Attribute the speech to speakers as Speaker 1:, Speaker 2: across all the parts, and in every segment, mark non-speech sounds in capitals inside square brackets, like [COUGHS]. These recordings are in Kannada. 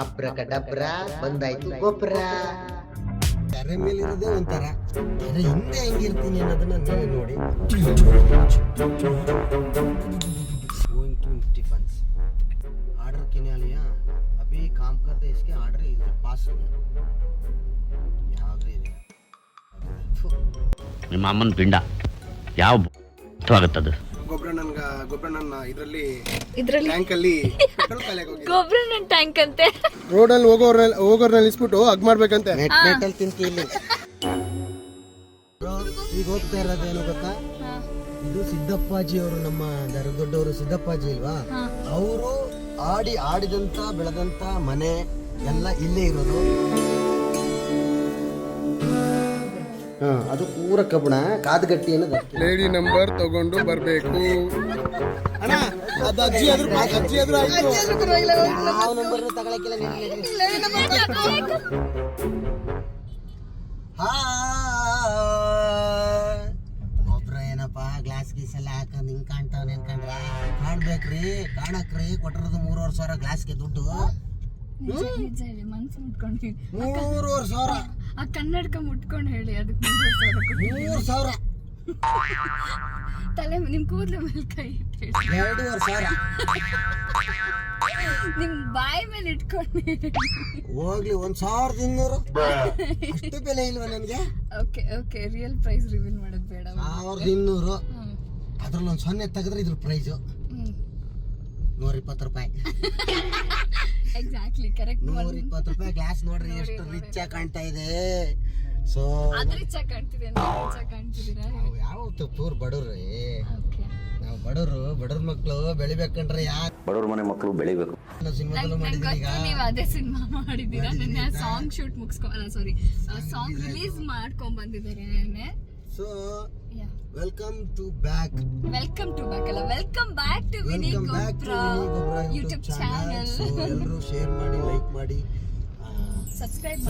Speaker 1: ಅಬ್ರಕ ಡಬ್ರ ಬಂದಾಯ್ತು ಗೊಬ್ಬರ
Speaker 2: ತೆರೆ ಮೇಲಿರೋದೇ ಒಂಥರ ತೆರೆ ಹಿಂದೆ ಹೆಂಗಿರ್ತೀನಿ ಅನ್ನೋದನ್ನ ನೀವೇ ನೋಡಿ ಗೋಯಿಂಗ್ ಟು ಟಿಫನ್ಸ್ ಆರ್ಡರ್ ಕಿನಾಲಿಯ ಅಭಿ ಕಾಮ್ ಕರ್ದೆ ಇಸ್ಕೆ ಆರ್ಡರ್ ಇದು ಪಾಸ್ ಯಾವ್ದು ಇದೆ
Speaker 3: ನಿಮ್ಮ ಅಮ್ಮನ ಪಿಂಡ ಯಾವ ಆಗುತ್ತದು
Speaker 4: ಗೊಬ್ಬರ ನನ್ಗ ಗೊಬ್ಬರ ನನ್ನ ಇದರಲ್ಲಿ
Speaker 5: ಇದ್ರಲ್ಲಿ?
Speaker 4: ಟ್ಯಾಂಕ್ ಅಲ್ಲಿ petrol [LAUGHS] ಖಾಲಿಯಾಗ್ ಹೋಗಿದೆ.
Speaker 5: ಗೊಬ್ಬರ ನನ್ನ ಟ್ಯಾಂಕ್ ಅಂತೆ
Speaker 4: ರೋಡಲ್ಲಿ ಹೋಗೋರ್ನಲ್ಲಿ ಹೋಗೋರ್ನಲ್ಲಿ ಇಸ್ಬಿಟ್ಟು ಹಗ್ ಮಾಡ್ಬೇಕಂತೆ.
Speaker 2: ನೆಟ್ ನೆಟ್ಟಲ್ಲಿ ತಿಂತಿ ಇಲ್ಲಿ. ಈಗ ಹೋಗ್ತಾ ಇರೋದೇನು ಗೊತ್ತಾ? ಇದು ಸಿದ್ದಪ್ಪಾಜಿ ಅವರು ನಮ್ಮ ದರ ದೊಡ್ಡವರು ಸಿದ್ದಪ್ಪಾಜಿ ಇಲ್ವಾ? ಅವರು ಆಡಿ ಆಡಿದಂತ ಬೆಳೆದಂತ ಮನೆ ಎಲ್ಲ ಇಲ್ಲೇ ಇರೋದು. ಅದು ಪೂರ ಕಬ್ಬಣ ಕಾದ್ಗಟ್ಟಿ ಅನ್ನೋದು.
Speaker 4: ಲೇಡಿ ನಂಬರ್ ತಗೊಂಡು ಬರಬೇಕು. ಅಣ್ಣ ಅದು ಅಜ್ಜಿ ಆದ್ರೂ ಅಜ್ಜಿ ಆದ್ರೂ ಆಯ್ತು.
Speaker 2: ಯಾವ ನಂಬರ್ ತಗೊಳಕಿಲ್ಲ ಒಬ್ರ ಏನಪ್ಪ ಗ್ಲಾಸ್ ಗೀಸ್ ಎಲ್ಲ ಹಾಕೊಂಡ್ ಹಿಂಗ್ ಕಾಣ್ತಾವ್ ನಿನ್ಕಂಡ್ರ ಕಾಣ್ಬೇಕ್ರಿ ಕಾಣಕ್ರಿ ಕೊಟ್ಟಿರೋದು ಮೂರುವರೆ ಸಾವಿರ ಗ್ಲಾಸ್ಗೆ ದುಡ್ಡು. ಮೂರುವರೆ ಸಾವಿರ.
Speaker 5: ಆ ಕನ್ನಡಕ ಮುಟ್ಕೊಂಡು ಹೇಳಿ ಅದಕ್ಕೆ ಮೂರು ಸಾವಿರ ತಲೆ ನಿಮ್ ಕೂದಲ ಮೇಲೆ ಕೈ ಇಟ್ಟು
Speaker 2: ಎರಡೂವರೆ ಸಾವಿರ.
Speaker 5: ನಿಮ್ ಬಾಯಿ ಮೇಲೆ ಇಟ್ಕೊಂಡು.
Speaker 2: ಹೋಗ್ಲಿ ಒಂದ್ ಸಾವಿರದ ಇನ್ನೂರು. ಅಷ್ಟು ಬೆಲೆ ಇಲ್ವಾ ನನ್ಗೆ?
Speaker 5: Okay okay real price reveal ಮಾಡೋದು ಬೇಡ
Speaker 2: ಸಾವಿರದ ಇನ್ನೂರು. ಅದ್ರಲ್ಲಿ ಒಂದು ಸೊನ್ನೆ ತೆಗೆದ್ರೆ ಇದ್ರ ಪ್ರೈಸು ನೂರ ಇಪ್ಪತ್ತು ರೂಪಾಯಿ.
Speaker 5: ಎಕ್ಸಾಕ್ಟ್ಲಿ ಕರೆಕ್ಟ್
Speaker 2: ನೂರ ಇಪ್ಪತ್ತು ರೂಪಾಯಿ ಗ್ಲಾಸ್ ನೋಡ್ರಿ ಎಷ್ಟು ರಿಚ್ ಆಗಿ ಕಾಣ್ತಾ ಇದೆ. ಸೊ
Speaker 5: ಅದ್ರ ಇಚ್ಛ ಕಾಣ್ತಿದೆ ನೀವು ಇಚ್ಛ ಕಾಣ್ತಿದ್ದೀರಾ?
Speaker 2: ನಾವು ಯಾವ ಪೂರ್ ಬಡವ್ರಿ
Speaker 5: ಓಕೆ
Speaker 2: ನಾವು ಬಡವರು ಬಡವ್ರ ಮಕ್ಕಳು ಬೆಳಿಬೇಕಂದ್ರೆ ಯಾರು?
Speaker 3: ಬಡವ್ರ ಮನೆ ಮಕ್ಕಳು ಬೆಳಿಬೇಕು.
Speaker 5: ನೀವು ಅದೇ ಸಿನಿಮಾ ಮಾಡಿದ್ದೀರಾ? ನಿನ್ನೆ ಸಾಂಗ್ ಶೂಟ್ ಮುಗಿಸ್ಕೊ ಅಲ್ಲ ಸಾರಿ ಸಾಂಗ್ ರಿಲೀಸ್ ಮಾಡ್ಕೊಂಡ್ ಬಂದಿದ್ದಾರೆ ನೆನ್ನೆ.
Speaker 2: So welcome to back
Speaker 5: welcome to back ಅಲ್ಲ ವೆಲ್ಕಮ್ ಬ್ಯಾಕ್ ಟು ವಿನಿ
Speaker 2: ಟು
Speaker 5: ಯೂಟ್ಯೂಬ್ ಚಾನಲ್
Speaker 2: ಎಲ್ಲರೂ ಶೇರ್ ಮಾಡಿ ಲೈಕ್ ಮಾಡಿ
Speaker 5: ಸಬ್ಸ್ಕ್ರೈಬ್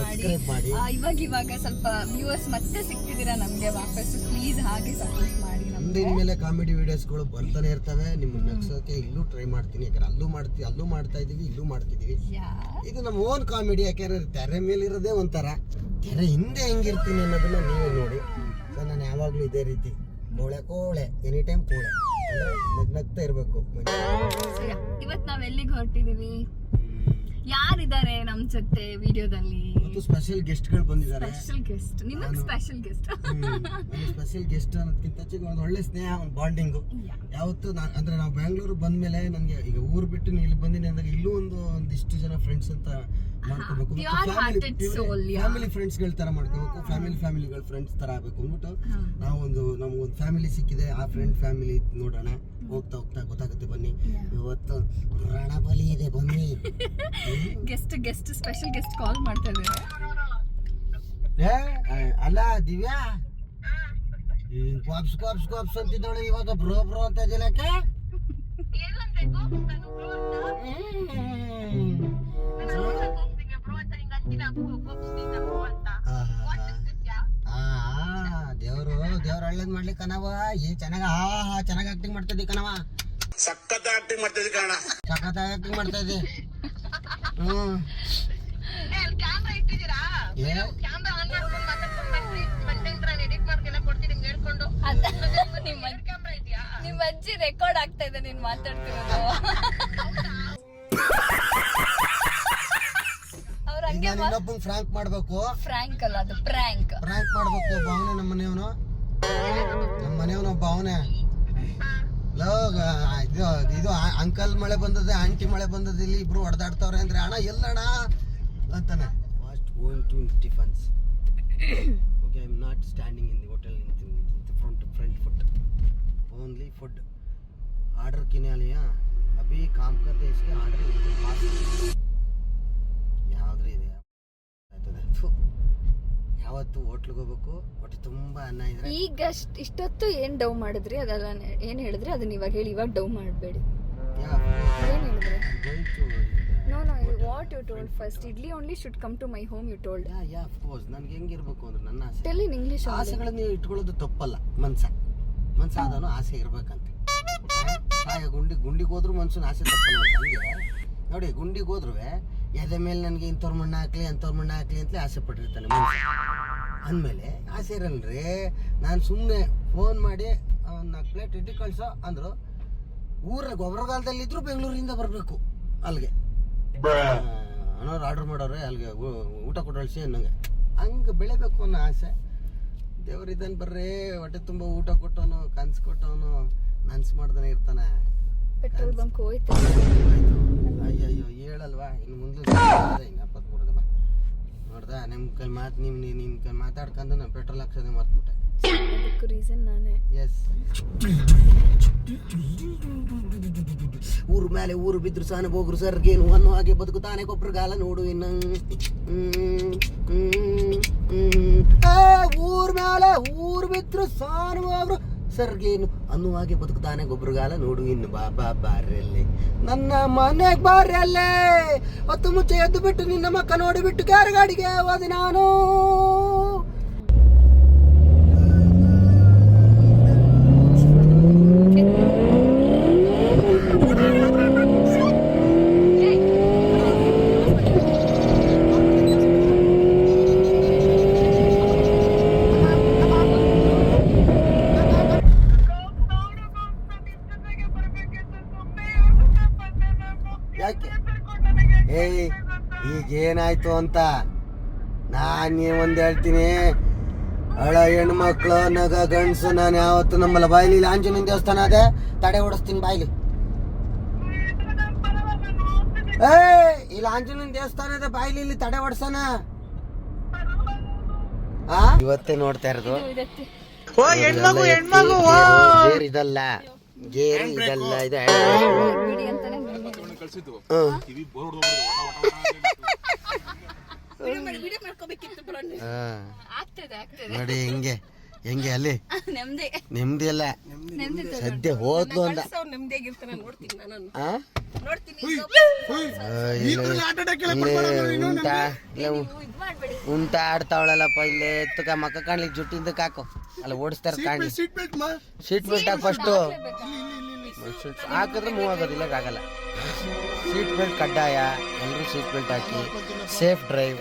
Speaker 5: ಮಾಡಿ. ಇವಾಗ ಇವಾಗ ಸ್ವಲ್ಪ ವ್ಯೂವರ್ಸ್ ಮತ್ತೆ ಸಿಗ್ತಿದ್ದೀರಾ ನಮಗೆ ವಾಪಸ್ ಪ್ಲೀಸ್ ಹಾಗೆ ಸಪೋರ್ಟ್ ಮಾಡಿ ನಮ್ಗೆ.
Speaker 2: ಮುಂದಿನ ಮೇಲೆ ಕಾಮಿಡಿ ವಿಡಿಯೋಸ್ಗಳು ಬರ್ತಾನೆ ಇರ್ತವೆ. ನಿಮ್ಮನ್ನ ನಗ್ಸೋಕೆ ಇಲ್ಲೂ ಟ್ರೈ ಮಾಡ್ತೀನಿ. ಯಾಕಂದ್ರೆ ಅಲ್ಲೂ ಮಾಡ್ತೀವಿ ಅಲ್ಲೂ ಮಾಡ್ತಾ ಇದೀವಿ ಇಲ್ಲೂ ಮಾಡ್ತಿದೀವಿ ಇದು ನಮ್ಮ ಓನ್ ಕಾಮಿಡಿ ಯಾಕೆಂದ್ರೆ ತೆರೆ ಮೇಲೆ ಇರೋದೇ ಒಂಥರ. ತೆರೆ ಹಿಂದೆ ಹೆಂಗಿರ್ತೀನಿ ಅನ್ನೋದನ್ನ ನೀವೇ ನೋಡಿ. ಸೊ ನಾನು ಯಾವಾಗಲೂ ಇದೇ ರೀತಿ. ಕೋಳೆ ಕೋಳೆ. ಎನಿ ಟೈಮ್ ಕೋಳೆ ನಗ್ತಾ ಇರಬೇಕು
Speaker 5: ಇವತ್ತು ನಾವ್ ಎಲ್ಲಿಗೆ ಹೊರಟಿದೀವಿ? ಯಾರಿದ್ದಾರೆ ನಮ್ ಜೊತೆ ವಿಡಿಯೋದಲ್ಲಿ?
Speaker 2: ಮತ್ತು ಸ್ಪೆಷಲ್ ಗೆಸ್ಟ್ಗಳು ಬಂದಿದ್ದಾರೆ.
Speaker 5: ಸ್ಪೆಷಲ್ ಗೆಸ್ಟ್ ನಿಮ್ಮ ಸ್ಪೆಷಲ್ ಗೆಸ್ಟ್
Speaker 2: ಸ್ಪೆಷಲ್ ಗೆಸ್ಟ್ ಅನ್ನೋದಕ್ಕಿಂತ ಹೆಚ್ಚಿಗೆ ಒಂದು ಒಳ್ಳೆ ಸ್ನೇಹ ಒಂದು ಬಾಂಡಿಂಗ್ ಯಾವತ್ತು ನಾ ಅಂದ್ರೆ ನಾವು ಬೆಂಗಳೂರು ಬಂದ್ಮೇಲೆ ನನಗೆ ಈಗ ಊರು ಬಿಟ್ಟು ನೀನು ಇಲ್ಲಿ ಬಂದಿನಿ ಅಂದಾಗ ಇಲ್ಲೂ ಒಂದು ಒಂದಿಷ್ಟು ಜನ ಫ್ರೆಂಡ್ಸ್ ಅಂತ ಮಾಡ್ಕೋಬೇಕು. ಫ್ಯಾಮಿಲಿ ಫ್ರೆಂಡ್ಸ್ಗಳ ತರ ಮಾಡ್ಕೋಬೇಕು. ಫ್ಯಾಮಿಲಿ ಫ್ಯಾಮಿಲಿಗಳ ಫ್ರೆಂಡ್ಸ್ ತರ ಆಗ್ಬೇಕು. ಅಂದ್ಬಿಟ್ಟು ನಾವೊಂದು ನಮ್ಗೊಂದು ಫ್ಯಾಮಿಲಿ ಸಿಕ್ಕಿದೆ. ಆ ಫ್ರೆಂಡ್ ಫ್ಯಾಮಿಲಿ ನೋಡೋಣ. ಹೋಗ್ತಾ ಹೋಗ್ತಾ ಗೊತ್ತಾಗುತ್ತೆ ಬನ್ನಿ. ಇವತ್ತು ರಣಬಲಿ ಇದೆ ಬನ್ನಿ.
Speaker 5: Guest guest special guest call ಮಾಡ್ತಾ ಇದ್ದಾರೆ.
Speaker 2: ಏ ಅಲ್ಲ ದಿವ್ಯಾ? ಈ ಕಾಪ್ಸ್ ಕಾಪ್ಸ್ ಕಾಪ್ಸ್ ಅಂತಿದ್ದವಳು ಇವಾಗ? ಬ್ರೋ ಬ್ರೋ ಅಂತ ಇದೆಯಲ್ಲಕ್ಕೆ ದೇವ್ರು ದೇವ್ರ ಒಳ್ಳೇದ್ ಮಾಡ್ಲಿ ಕಣವ ಏ ಚೆನ್ನಾಗ ಹಾ ಹಾ ಚೆನ್ನಾಗಿ ಆಕ್ಟಿಂಗ್ ಮಾಡ್ತದಿ ಕಣವ
Speaker 4: ಸಖತ್ ಆಕ್ಟಿಂಗ್ ಮಾಡ್ತದಿ ಕಣ
Speaker 2: ಸಖತ್ ಆಕ್ಟಿಂಗ್ ಮಾಡ್ತದಿ ಹ್ಮ್.
Speaker 5: ಹೇಳ್ಕೊಂಡು. ನಿಮ್ಮ ನಿಮ್ಮ ಅಜ್ಜಿ ರೆಕಾರ್ಡ್ ಆಗ್ತಾ ಇದೆ ನೀನ್ ಮಾತಾಡ್ತಿರೋದು.
Speaker 2: ನಾನು ಇನ್ನೊಬ್ಬಂಗ್ ಫ್ರಾಂಕ್ ಮಾಡ್ಬೇಕು
Speaker 5: ಫ್ರ್ಯಾಂಕ್ ಅಲ್ಲ ಅದು ಪ್ರ್ಯಾಂಕ್
Speaker 2: ಫ್ರಾಂಕ್ ಮಾಡ್ಬೇಕು ಒಬ್ಬ ಅವನೇ ನಮ್ಮ ಮನೆಯವನು ನಮ್ಮ ಮನೆಯವನೊಬ್ಬ ಅವನೇ ಲೋ ಗ- ಇದು ಇದು ಅಂಕಲ್ ಮಳೆ ಬಂದದೆ ಆಂಟಿ ಮಳೆ ಬಂದದೆ ಇಲ್ಲಿ ಇಬ್ರು ಹೊಡೆದಾಡ್ತವ್ರೆ ಅಂದ್ರೆ ಅಣ್ಣ ಎಲ್ಲಣ್ಣ ಅಂತಾನೆ fast going to tiffins okay I am not standing in the hotel in front front food only food order किने लिया अभी काम करते इसके आर्डर ಥು. ಯಾವತ್ತು ಹೋಟ್ಲಿಗೆ ಹೋಗ್ಬೇಕು ಹೊಟ್ಟೆ ತುಂಬಾ ಅನ್ನ ಇದ್ರೆ.
Speaker 5: ಈಗ ಅಷ್ಟ್ ಇಷ್ಟೊತ್ತು ಏನ್ ಡವ್ ಮಾಡಿದ್ರಿ? ಅದೆಲ್ಲ ಏನು ಏನ್ ಹೇಳಿದ್ರಿ? ಅದನ್ನ ಇವಾಗ ಹೇಳಿ ಇವಾಗ ಡವ್ ಮಾಡಬೇಡಿ. ಏನ್ ಹೇಳಿದ್ರಿ? No no what you told first idli only should come to my home you told
Speaker 2: yeah yeah of course ನನ್ಗೆ ಇರಬೇಕು ಅಂದ್ರೆ ನನ್ನ ಆಸೆ.
Speaker 5: ಟೆಲ್ ಇನ್ ಇಂಗ್ಲಿಷ್
Speaker 2: ಆಸೆಗಳನ್ನ ಇಟ್ಕೊಳ್ಳೋದು ತಪ್ಪಲ್ಲ ಮನ್ಸ. ಮನ್ಸ ಆದನು ಆಸೆ ಇರ್ಬೇಕಂತೆ. ಸಾಯ ಗುಂಡಿ ಗುಂಡಿಗೆ ಹೋದ್ರು ಮನ್ಸೂನ್ ಆಸೆ ತಪ್ಪಲ್ಲ ಹಂಗೆ? ನೋಡಿ ಗುಂಡಿಗೆ ಹೋದ್ರು ಎದೆ ಮೇಲೆ ನನಗೆ ಇಂಥವ್ರ ಮಣ್ಣು ಹಾಕ್ಲಿ ಅಂಥವ್ರ ಮಣ್ಣು ಹಾಕ್ಲಿ ಅಂತಲೇ ಆಸೆ ಪಟ್ಟಿರ್ತಾನೆ ಅಂದಮೇಲೆ ಆಸೆ ಇರಲ್ರಿ ನಾನು ಸುಮ್ಮನೆ ಫೋನ್ ಮಾಡಿ ನಾಲ್ಕು ಪ್ಲೇಟ್ ಇಡ್ಲಿ ಕಳಿಸೋ ಅಂದರು ಊರ ಗೊಬ್ಬರಗಾಲದಲ್ಲಿದ್ದರೂ ಬೆಂಗಳೂರಿಂದ ಬರಬೇಕು ಅಲ್ಲಿಗೆ ಅನ್ನೋರು ಆರ್ಡ್ರ್ ಮಾಡೋರೆ ಅಲ್ಲಿಗೆ ಊಟ ಕೊಡಳಿಸಿ ಅನ್ನಂಗೆ. ಹಂಗೆ ಬೆಳಿಬೇಕು ಅನ್ನೋ ಆಸೆ. ದೇವ್ರಿದ್ದಾನೆ ಬರ್ರಿ ಹೊಟ್ಟೆ ತುಂಬ ಊಟ ಕೊಟ್ಟವನು ಕನ್ಸು ಕೊಟ್ಟವನು ನನ್ಸು ಮಾಡ್ದಾನೆ ಇರ್ತಾನೆ.
Speaker 5: ಪೆಟ್ರೋಲ್ ಬಂಕ್ ಹೋಯ್ತು.
Speaker 2: ಅಯ್ಯೋ ಅಯ್ಯೋ ಹೇಳಲ್ವಾ? ಇನ್ನು ಮುಂದೆ ಹಿಂಗೆ ಬಿಡೋದಮ್ಮ ನೋಡ್ದ ನಿಮ್ಮ ಕೈ ಮಾತು ನಿಮ್ಮ ನಿನ್ನ ಕೈ ಮಾತಾಡ್ಕೊಂಡು ನಾನು ಪೆಟ್ರೋಲ್ ಹಾಕ್ಸೋದೇ ಮರ್ತ್ಬಿಟ್ಟೆ.
Speaker 5: ಅದಕ್ಕೂ ರೀಸನ್ ನಾನೇ.
Speaker 2: ಎಸ್ ಊರು ಮೇಲೆ ಊರು ಬಿದ್ರು ಸಾನ ಬೋಗ್ರು ಸರ್ಗೇನು ಅನ್ನೋ ಹಾಗೆ ಬದುಕುತ್ತಾನೆ ಕೊಬ್ರಗಾಲ ನೋಡು ಇನ್ನು. ಊರ್ ಮೇಲೆ ಊರು ಬಿದ್ರು ಸಾನ ಹೋಗ್ರು ಸರ್ಗೇನು ಅನ್ನುವಾಗೆ ಬದುಕುತ್ತಾನೆ ಗೊಬ್ಬರಗಾಲ ನೋಡು ಇನ್ನು ಬಾಬಾ ಬಾರ್ಯಲ್ಲೇ. ನನ್ನ ಮನೆ ಬಾರ್ಯಲ್ಲೇ. ಹೊತ್ತು ಮುಚ್ಚೆ ಎದ್ದು ಬಿಟ್ಟು ನಿನ್ನ ಮಕ್ಕ ನೋಡಿಬಿಟ್ಟು ಕ್ಯಾರ ಗಾಡಿಗೆ ಹೋದೆ ನಾನು. ಏನಾಯ್ತು ಅಂತ ನಾನು ಒಂದು ಹೇಳ್ತೀನಿ. ಹಳ ಹೆಣ್ಮಕ್ಳು ನಗ ಗಂಡಸು ನಾನು ಯಾವತ್ತು ನಮ್ಮಲ್ಲ ಬಾಯ್ಲಿ ಆಂಜನೇಯ ದೇವಸ್ಥಾನ ಅದೇ. ತಡೆ ಓಡಿಸ್ತೀನಿ ಬಾಯ್ಲಿ. ಏ ಇಲ್ಲಿ ಆಂಜನೇಯ ದೇವಸ್ಥಾನ ಅದೇ. ಬಾಯ್ಲಿ ಇಲ್ಲಿ ತಡೆ ಓಡಿಸೋಣ. ಆ? ಇವತ್ತೇ ನೋಡ್ತಾ ಇರೋದು. ಇದಲ್ಲ ಗೇರ್ ಇದಲ್ಲ. ಇದೆ
Speaker 5: ಬಿಡಿ ಅಂತಾನೆ ಬಂದಿದ್ದೀನಿ.
Speaker 2: ಹ್ಮ್. ಹಾ.
Speaker 5: ಆಗ್ತದೆ ಆಗ್ತದೆ
Speaker 2: ನೋಡಿ ಹೆಂಗೆ ಹೆಂಗೆ ಅಲ್ಲಿ?
Speaker 5: ನೆಮ್ಮದಿ.
Speaker 2: ನೆಮ್ಮದಿ ಅಲ್ಲ.
Speaker 5: ನೆಮ್ಮದಿ.
Speaker 2: ಸದ್ಯ ಹೋದ್ಲು ಅಂದ. ಉಂಟಾ? ಉಂಟ ಆಡ್ತಾವಳಲ್ಲಪ್ಪ ಇಲ್ಲಿ ಎತ್ತಕ ಮಕ್ಕ ಕಾಣ್ಲಿಕ್ಕೆ ಜುಟ್ಟಿಂದ ಕಾಕು. ಅಲ್ಲ ಓಡಿಸ್ತಾರ ಕಾಣಿ.
Speaker 4: ಸೀಟ್ ಬೆಲ್ಟ್
Speaker 2: ಹಾಕಿ ಫಸ್ಟು ಹಾಕಿದ್ರೆ ಮೂವ್ ಆಗೋದಿಲ್ಲ ಆಗಲ್ಲ ಸೀಟ್ ಬೆಲ್ಟ್ ಕಡ್ಡಾಯ ಎಲ್ಲರೂ ಸೀಟ್ ಬೆಲ್ಟ್ ಹಾಕಿ ಸೇಫ್ ಡ್ರೈವ್.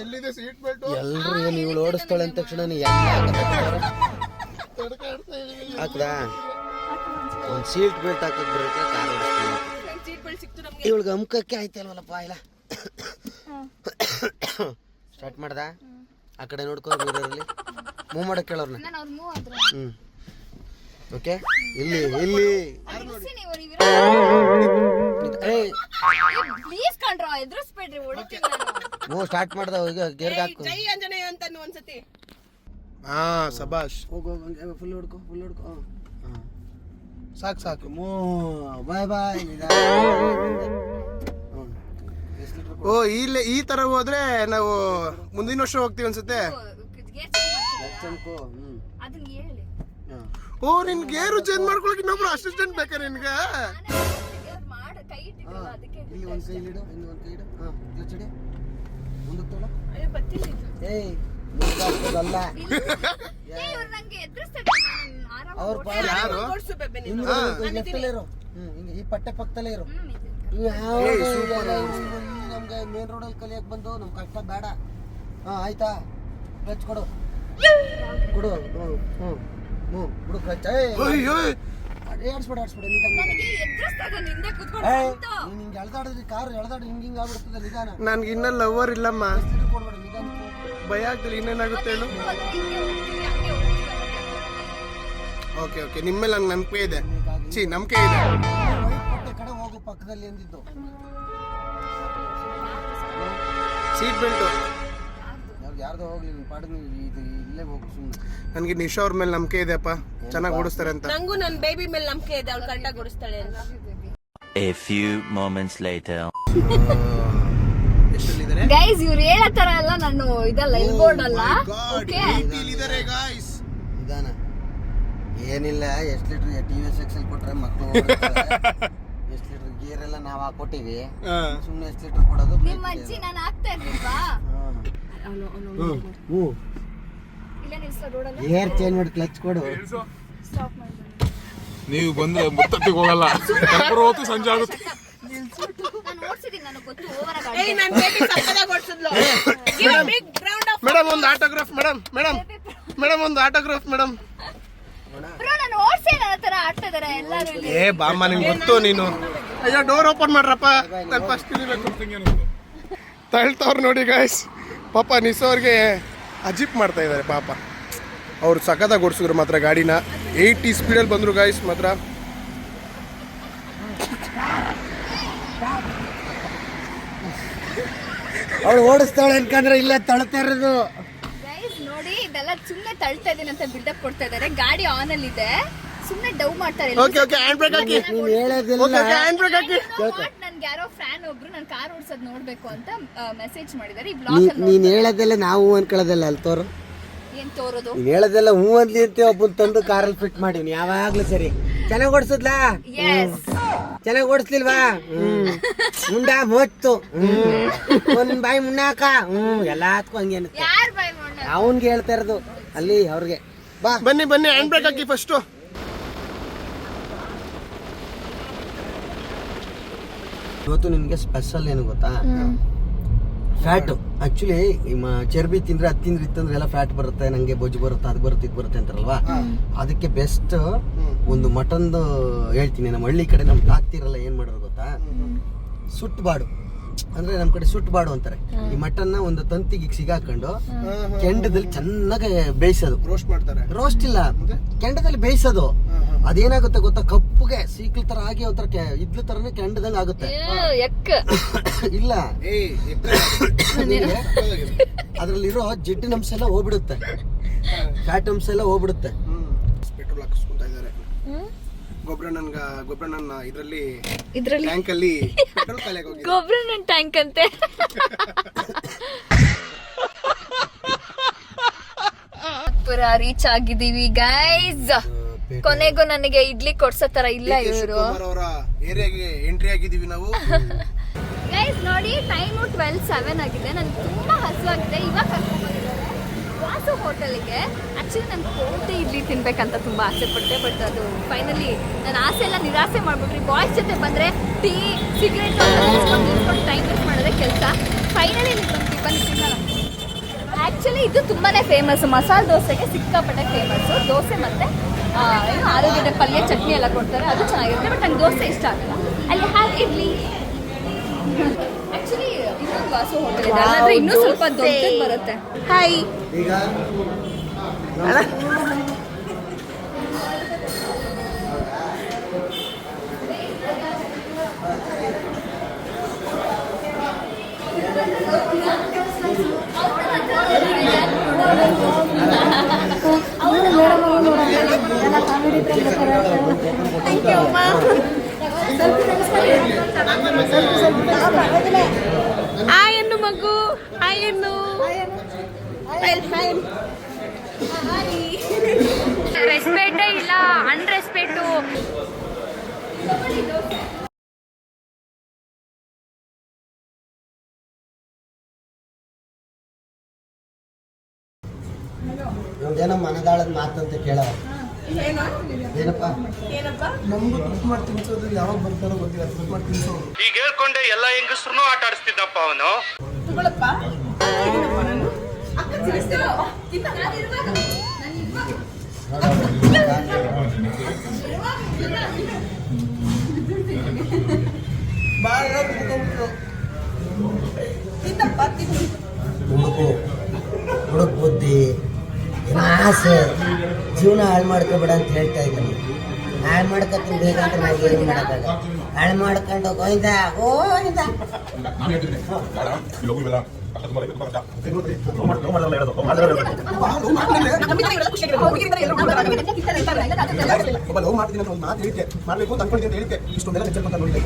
Speaker 4: ಎಲ್ಲಿದೆ ಸೀಟ್ ಬೆಲ್ಟ್?
Speaker 2: ಎಲ್ಲರೂ ಏನು ಇವಳು ಓಡಿಸ್ತಾಳೆ ಅಂದ ತಕ್ಷಣ ಹಾಕ್ದಾ? ಒಂದು ಸೀಟ್ ಬೆಲ್ಟ್ ಹಾಕಕ್ ಬರುತ್ತೆ ಕಾರ್ ಓಡಿಸ್ತೀನಿ. ಇವಳಿಗೆ ಅಮ್ಕಕ್ಕೆ ಆಯ್ತಲ್ವಲ್ಲಪ್ಪ ಇಲ್ಲ? [COUGHS] ಸ್ಟಾರ್ಟ್ ಮಾಡ್ದ? ಆ ಕಡೆ ನೋಡ್ಕೋ ಮೂವ್ ಮಾಡಕ್ ಕೇಳೋರ್ನ.
Speaker 5: ನಾನು ಅವ್ರು ಮೂವ್ ಆದ್ರು
Speaker 2: ಹ್ಮ್ ಓಕೆ ಇಲ್ಲಿ ಇಲ್ಲಿ.
Speaker 5: ಪ್ಲೀಸ್ ಕಂಡ್ರೋ ಎದುರಿಸ್ಬೇಡ್ರಿ ಹೊಡಿತೀನಿ
Speaker 2: ಮೂವ್ ಸ್ಟಾರ್ಟ್ ಮಾಡ್ದ ಈಗ? ಗೇರ್ಗೆ ಹಾಕು.
Speaker 4: ಹಾ ಸಬಾಷ್.
Speaker 2: ಹೋಗು ಹೋಗು ಫುಲ್ ಹೊಡ್ಕೊ ಫುಲ್ ಹೊಡ್ಕೊ. ಹಾಂ.
Speaker 4: ಸಾಕು ಸಾಕು.
Speaker 2: ಮೂ ಬಾಯ್ ಬಾಯ್
Speaker 4: ಓ ಇಲ್ಲಿ ಈ ತರ ಹೋದ್ರೆ ನಾವು ಮುಂದಿನ ವರ್ಷ ಹೋಗ್ತೀವಿ ಅನ್ಸುತ್ತೆ.
Speaker 5: ಗೇರ್ ಚೇಂಜ್ ಮಾಡ್ತೀನಿ ಅದನ್ನ ಹೇಳಿ.
Speaker 4: ಓ ನಿನ್ ಗೇರು ಚೇಂಜ್ ಮಾಡ್ಕೊಳಕ್ ಇನ್ನೊಬ್ರು ಅಸಿಸ್ಟೆಂಟ್ ಬೇಕಾ ನಿನ್ಗೆ?
Speaker 2: ಇಲ್ಲಿ ಒಂದು ಕೈ ಇಡು ಇಲ್ಲಿ ಒಂದು ಕೈ ಇಡು. ಹಾಂ ಕ್ಲಚ್ ಮುಂದಕ್ಕೆ ತೊಗೊಳ ಏಯ್
Speaker 5: ಆರಾಮಾಗಿ
Speaker 2: ಅವ್ರ
Speaker 5: ಓಡ್ತೀನಿ.
Speaker 4: ಯಾರು?
Speaker 2: ಈ ಪಟ್ಟೆ ಪಕ್ಕದಲ್ಲೇ ಇರು.
Speaker 5: ಹ್ಮ್.
Speaker 2: ನಮ್ಗೆ ಮೇನ್ ರೋಡಲ್ಲಿ ಕಲಿಯಕ್ ಬಂದು ನಮ್ ಕಷ್ಟ ಬೇಡ. ಹಾ ಆಯ್ತಾ? ಕ್ಲಚ್ ಕೊಡು. ಕೊಡು ಹ್ಞೂ ಹ್ಞೂ
Speaker 4: ಅಯ್ಯೋ
Speaker 2: ಆಡ್ಸ್ಬೇಡ ಆಡ್ಸ್ಬೇಡ. ನೀನ್ ಹಿಂಗೆ ಎಳ್ದಾಡಿದ್ರಿ ಕಾರ್ ಎಳ್ದಾಡಿ ಹಿಂಗೆ ಹಿಂಗೆ ಆಗ್ಬಿಡ್ತದೆ ನಿಧಾನ.
Speaker 4: ನನ್ಗೆ ಇನ್ನ ಲವರ್ ಇಲ್ಲಮ್ಮ.
Speaker 2: ಕೊಡ್ಬೇಡ ನಿಧಾನ.
Speaker 4: ಭಯ ಆಗ್ತಿಲ್ಲ ಇನ್ನೇನಾಗುತ್ತೆ ಹೇಳು. Okay okay. ನಿಮ್ಮ ಮೇಲೆ ನಂಗೆ ನಂಬಿಕೆ ಇದೆ. ಚಿ ನಂಬಿಕೆ ಇದೆ.
Speaker 2: ವೈಟ್ ಕಡೆ ಹೋಗು ಪಕ್ಕದಲ್ಲಿ ಎಂದಿದ್ದು
Speaker 4: ಸೀಟ್ ಬೆಲ್ಟ್.
Speaker 2: ಯಾರ್ದು ಯಾರ್ದೋ ಹೋಗ್ಲಿ ನಿನ್ ಪಾಡಿಗೆ ನೀನು ಇದು ಇಲ್ಲೇ ಹೋಗಿ ಸುಮ್ಮನೆ
Speaker 4: ನನಗೆ ನಿಶಾ ಅವ್ರ ಮೇಲೆ ನಂಬಿಕೆ ಇದೆಯಪ್ಪ ಚೆನ್ನಾಗಿ ಓಡಿಸ್ತಾರೆ ಅಂತ.
Speaker 6: ನಂಗೂ ನನ್ನ ಬೇಬಿ ಮೇಲೆ ನಂಬಿಕೆ ಇದೆ ಅವ್ಳು ಕರೆಕ್ಟಾಗಿ ಓಡಿಸ್ತಾಳೆ ಅಂತ.
Speaker 3: A few moments later.
Speaker 4: ಎಷ್ಟಲ್ಲಿದ್ದಾರೆ
Speaker 5: ಗೈಸ್ ಇವ್ರು ಹೇಳೋ ತರ ಎಲ್ಲ ನಾನು ಇದಲ್ಲ ಇಲ್ಬೋರ್ಡ್ ಅಲ್ಲ. ಓಕೆ
Speaker 4: ಇದ್ದಾರೆ ಗಾಯ್ಸ್
Speaker 2: ನಿಧಾನ. ಏನಿಲ್ಲ ಎಷ್ಟು litre T V S XL ಕೊಟ್ರೆ ಮಕ್ಕಳು ಎಷ್ಟು ಲೀಟ್ರ್ ಗೇರ್ ಎಲ್ಲ ನಾವು ಹಾಕೊಟ್ಟಿವಿ. ಸುಮ್ಮನೆ ಎಷ್ಟು ಲೀಟ್ರ್ ಕೊಡೋದು
Speaker 5: ನಿಮ್ಮ ಅಜ್ಜಿ ನಾನು ಆಗ್ತಾ ಇರ್ಲಿಲ್ವಾ? ಇಲ್ಲ
Speaker 2: ಏರ್ ಚೇಂಜ್ ಮಾಡಿ ಕ್ಲಚ್ ಕೊಡು.
Speaker 4: ನೀವು ಬಂದ್ರೆ ಮುತ್ತತ್ತಿಗೆ ಹೋಗಲ್ಲ. ಕರ್ಕೊಂಡು ಹೋತು ಸಂಜೆ ಆಗುತ್ತೆ. ಮೇಡಮ್ ಒಂದು ಆಟೋಗ್ರಾಫ್ ಮೇಡಮ್ ಮೇಡಮ್ ಮೇಡಮ್ ಒಂದು ಆಟೋಗ್ರಾಫ್ ಮೇಡಮ್ ಏ ಬಾಮ್ಮ ನಿಂಗೆ ಗೊತ್ತು ನೀನು. ಅಯ್ಯೋ ಡೋರ್ ಓಪನ್ ಮಾಡ್ರಪ್ಪ. ನಾನು ಫಸ್ಟ್ ತಳ್ತವ್ರು ನೋಡಿ ಗಾಯ್ಸ್ ಪಾಪ ನಿಸೋರಿಗೆ ಅಜಿಪ್ ಮಾಡ್ತಾ ಇದ್ದಾರೆ ಪಾಪ. ಅವರು ಸಖತ್ತಾಗಿ ಓಡಿಸಿದ್ರು ಮಾತ್ರ ಗಾಡಿನ. ಏಯ್ಟಿ ಸ್ಪೀಡಲ್ಲಿ ಬಂದರು ಗಾಯ್ಸ್ ಮಾತ್ರ.
Speaker 2: ಅವಳು ಓಡಿಸ್ತಾಳೆ ಅನ್ಕಂದ್ರೆ ಇಲ್ಲೇ ತಳ್ತಾ ಇರೋದು.
Speaker 5: ಗೈಸ್ ನೋಡಿ ಇದೆಲ್ಲ ಸುಮ್ಮನೆ ತಳ್ತಾ ಇದೀನಿ ಅಂತ ಬಿಲ್ಡಪ್ ಕೊಡ್ತಾ ಇದ್ದಾರೆ. ಗಾಡಿ ಆನ್ ಅಲ್ಲಿ ಇದೆ ಸುಮ್ಮನೆ ಡೌ ಮಾಡ್ತಾರೆ.
Speaker 4: ಓಕೆ ಓಕೆ ಹ್ಯಾಂಡ್ ಬ್ರೇಕ್ ಹಾಕಿ.
Speaker 2: ನೀನು ಹೇಳೋದಿಲ್ಲ.
Speaker 4: ಓಕೆ ಓಕೆ ಹ್ಯಾಂಡ್ ಬ್ರೇಕ್ ಹಾಕಿ.
Speaker 5: ನನ್ಗೆ ಯಾರೋ ಫ್ಯಾನ್ ಒಬ್ರು ನಾನು ಕಾರ್ ಓಡಿಸೋದು ನೋಡ್ಬೇಕು ಅಂತ ಮೆಸೇಜ್ ಮಾಡಿದ್ದಾರೆ. ಈ ಬ್ಲಾಗ್ ಅಲ್ಲಿ
Speaker 2: ನೀನ್ ಹೇಳೋದೆಲ್ಲ ನಾವು ಅನ್ಕೊಳ್ಳೋದಲ್ಲ ಅಲ್ಲಿ ತೋರು.
Speaker 5: ಏನ್ ತೋರೋದು?
Speaker 2: ನೀನು ಹೇಳೋದೆಲ್ಲ ಹೂ ಅಂದ್ಲಿ ಅಂತ ಒಬ್ಬನ್ ತಂದು ಕಾರಲ್ಲಿ ಫಿಟ್ ಮಾಡಿವ್ನಿ ಯಾವಾಗಲೂ ಸರಿ. ಚೆನ್ನಾಗಿ ಓಡಿಸದ್ಲಾ?
Speaker 5: ಎಸ್
Speaker 2: ಚೆನ್ನಾಗಿ ಓಡಿಸ್ಲಿಲ್ವಾ? ಹ್ಮ್. ಮುಂಡ [LAUGHS] ಮೊತ್ತು ಒಂದ್ ಬಾಯಿ ಮುನ್ನಾಕ. ಹ್ಮ್. ಎಲ್ಲಾತ್ಕು ಹಂಗೆ
Speaker 5: ಯಾರ್ ಬಾಯ್ ಮಾಡ
Speaker 2: ಅವನ್ಗೆ ಹೇಳ್ತಾ ಇರೋದು ಅಲ್ಲಿ ಅವ್ರಿಗೆ. ಬಾ.
Speaker 4: ಬನ್ನಿ ಬನ್ನಿ ಹ್ಯಾಂಡ್ ಬ್ರೇಕ್ ಹಾಕಿ ಫಸ್ಟು
Speaker 2: ಇವತ್ತು ನಿಮಗೆ ಸ್ಪೆಷಲ್ ಏನು ಗೊತ್ತಾ? ಫ್ಯಾಟ್ ಆಕ್ಚುಲಿ ಚರ್ಬಿ ತಿಂದ್ರೆ ಅದು ತಿಂದ್ರೆ ಇತ್ತಂದ್ರೆ ಎಲ್ಲ ಫ್ಯಾಟ್ ಬರುತ್ತೆ ನಂಗೆ ಬೊಜ್ಜು ಬರುತ್ತೆ ಅದು ಬರುತ್ತೆ ಇದು ಬರುತ್ತೆ ಅಂತಾರಲ್ವಾ? ಅದಕ್ಕೆ ಬೆಸ್ಟ್ ಒಂದು ಮಟನ್ದು ಹೇಳ್ತೀನಿ. ನಮ್ಮ ಹಳ್ಳಿ ಕಡೆ ನಮ್ಗೆ ಹಾಕ್ತಿರಲ್ಲ ಏನು ಮಾಡೋರು ಗೊತ್ತಾ? ಸುಟ್ಟು ಬಾಡು ಅಂದ್ರೆ ನಮ್ ಕಡೆ ಸುಟ್ಟು ಬಾಡು ಅಂತಾರೆ ಈ ಮಟನ್ನ ಒಂದು ತಂತಿಗೆ ಸಿಗಾಕೊಂಡು ಕೆಂಡದಲ್ಲಿ ಚೆನ್ನಾಗಿ ಬೇಯಿಸೋದು.
Speaker 4: ರೋಸ್ಟ್ ಮಾಡ್ತಾರೆ.
Speaker 2: ರೋಸ್ಟ್ ಇಲ್ಲ. ಕೆಂಡದಲ್ಲಿ ಬೇಯಿಸೋದು. ಅದೇನಾಗುತ್ತೆ ಗೊತ್ತಾ? ಕಪ್ಪಗೆ ಸೀಕ್ಲ ತರ ಆಗಿ ಒಂಥರ ಕೆ- ಇದ್ಲ ತರನೇ ಕೆಂಡದಂಗ ಆಗುತ್ತೆ.
Speaker 5: ಎಕ್
Speaker 2: ಇಲ್ಲ.
Speaker 4: ಏಯ್
Speaker 2: ಅದ್ರಲ್ಲಿರೋ ಜಿಡ್ಡಿನ ಅಂಶ ಎಲ್ಲ ಹೋಗ್ಬಿಡುತ್ತೆ. ಫ್ಯಾಟ್ ಅಂಶ ಎಲ್ಲ ಹೋಗ್ಬಿಡುತ್ತೆ.
Speaker 4: ಪೆಟ್ರೋಲ್ ಹಾಕಿಸ್ಕೊಂತ ಇದ್ದಾರೆ ಗೊಬ್ಬರ ನನ್ಗ ಗೊಬ್ಬರ ನನ್ನ ಇದರಲ್ಲಿ
Speaker 5: ಇದ್ರಲ್ಲಿ?
Speaker 4: ಟ್ಯಾಂಕ್ ಅಲ್ಲಿ [LAUGHS] ಪೆಟ್ರೋಲ್ ಖಾಲಿ ಆಗೋಗಿದೆ
Speaker 5: ಗೊಬ್ಬರ ನನ್ ಟ್ಯಾಂಕ್ ಅಂತೆ [LAUGHS] ಪುರ ರೀಚ್ ಆಗಿದ್ದೀವಿ ಗೈಸ್ ಕೊನೆಗೂ ನನಗೆ ಇಡ್ಲಿ ಕೊಡ್ಸೋ ತರ ಇಲ್ಲ ಇವರು.
Speaker 4: ಅವರ ಏರಿಯಾಗೆ ಎಂಟ್ರಿ ಆಗಿದೀವಿ ನಾವು. [LAUGHS]
Speaker 5: ಗೈಸ್ ನೋಡಿ ಟೈಮು ಟ್ವೆಲ್ ಸೆವೆನ್ ಆಗಿದೆ. ನನಗೆ ತುಂಬಾ ಹಸುವಾಗಿದೆ. ಇವಾಗ ಕರ್ಕೊಂಡ್ಬಂದಿದ್ದಾರೆ ವಾಸು ಹೋಟೆಲ್ಗೆ. ಆಕ್ಚುಲಿ ನನ್ ಕೋಟೆ ಇಡ್ಲಿ ತಿನ್ಬೇಕಂತ ತುಂಬಾ ಆಸೆ ಪಟ್ಟೆ ಬಟ್ ಅದು ಫೈನಲಿ ನನ್ನ ಆಸೆ ಎಲ್ಲ ನಿರಾಸೆ ಮಾಡ್ಬಿಟ್ರಿ. ಬಾಯ್ಸ್ ಜೊತೆ ಬಂದ್ರೆ ಟೀ ಸಿಗರೇಟ್ ಟೈಮ್ ವೇಸ್ಟ್ ಮಾಡೋದೇ ಕೆಲಸ. ಫೈನಲಿ ಆಕ್ಚುಲಿ ಬನ್ನಿ ತಿನ್ನೋಣ. ಆ್ಯಕ್ಚುಲಿ ಇದು ತುಂಬಾನೇ ಫೇಮಸ್ ಮಸಾಲ ದೋಸೆಗೆ ಸಿಕ್ಕಾಪಟ್ಟೆ ಫೇಮಸ್ಸು ದೋಸೆ ಮತ್ತೆ ಏನು ಆಲೂಗಡ್ಡೆ ಪಲ್ಯ ಚಟ್ನಿ ಎಲ್ಲ ಕೊಡ್ತಾರೆ ಅದು ಚೆನ್ನಾಗಿರುತ್ತೆ ಬಟ್ ನಂಗೆ ದೋಸೆ ಇಷ್ಟ ಆಗಲ್ಲ. ಅಲ್ಲಿ ಹ್ಯಾವ್ ಇಡ್ಲಿ. ಆಕ್ಚುಲಿ ಇನ್ನೊಂದು ವಾಸು ಹೋಟೆಲ್ ಇದೆ ಅಲ್ಲಾಂದ್ರೆ ಇನ್ನೂ ಸ್ವಲ್ಪ ದೋಸೆ ಬರುತ್ತೆ. ಹಾಯ್
Speaker 2: ಈಗ
Speaker 6: ಆಯನ್ನು ಮಗು ಆಯನ್ನು
Speaker 5: ರೆಸ್ಪೆಕ್ಟೇ ಇಲ್ಲ ಅನ್ರೆಸ್ಪೆಕ್ಟು
Speaker 2: ಏನೋ ಮನದಾಳದ ಅಂತ ಕೇಳ ಏನಪ್ಪ?
Speaker 4: ನಮ್ದು ದುಡ್ಡು ಮಾಡಿ ತಿನ್ಸೋದು ಯಾವಾಗ ಬರ್ತಾರೋ ಗೊತ್ತಿಲ್ಲ ದುಡ್ಡು ಮಾಡಿ ತಿನ್ಸೋದು
Speaker 7: ಈಗ ಹೇಳ್ಕೊಂಡೆ ಎಲ್ಲ ಹೆಂಗಸ್ರು ಆಟ ಆಡಿಸ್ತಿದ್ದಪ್ಪ ಅವನು.
Speaker 2: ಹುಡುಕು ಹುಡುಕ್ ಬುದ್ಧಿ ಆಸೆ? ಜೀವನ ಹಾಳು ಮಾಡ್ಕೋಬೇಡ ಅಂತ ಹೇಳ್ತಾ ಇದ್ದೀನಿ. ಹಾಳು ಮಾಡ್ಕೊತೀನಿ ಬೇಗ ಅಂತ ನಾವು ಏನು ಮಾಡೋಕ್ಕಾಗ ಹಾಳು ಮಾಡ್ಕೊಂಡು ಹೋಯ್ದ ಹೋಯ್ದ.
Speaker 4: ಒಬ್ಬ ಲವ್ ಮಾಡ್ತೀನಿ ಅಂತ ಮಾಡ್ಬೇಕು ಅನ್ಕೊಂಡಿದ್ದೆ ಹೇಳಿದ್ದೆ ಇಷ್ಟೊಂದೆಲ್ಲ ನೆಚ್ಚಲ್ ಅಂತ ನೋಡಿದ್ದೆ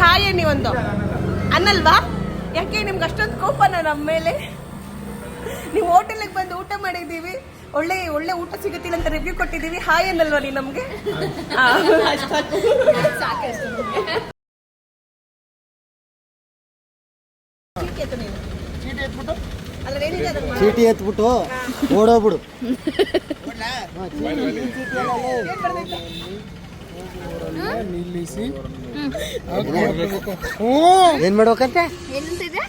Speaker 6: ಹಾಯ್ ನೀವೊಂದು. ಅನ್ನಲ್ವಾ? ಯಾಕೆ ನಿಮ್ಗೆ ಅಷ್ಟೊಂದು ಕೋಪನ ನಮ್ಮ ಮೇಲೆ? ನೀವು ಹೋಟೆಲಿಗೆ ಬಂದು ಊಟ ಮಾಡಿದ್ದೀವಿ. ಒಳ್ಳೆ ಒಳ್ಳೆ ಊಟ ಸಿಗುತ್ತಿಲ್ಲ ಅಂತ ರಿವ್ಯೂ ಕೊಟ್ಟಿದ್ದೀವಿ. ಹಾಯ್ ಅನ್ನಲ್ವಾ ನೀ ನಮಗೆ.
Speaker 2: ಚೀಟಿ ಎತ್ಬಿಟ್ಟು? ಓಡೋಗ್ಬಿಡು.
Speaker 4: ನಿಲ್ಲಿಸಿ.
Speaker 2: ಏನ್ ಮಾಡ್ಬೇಕಂತೆ?
Speaker 5: ರೋಡ್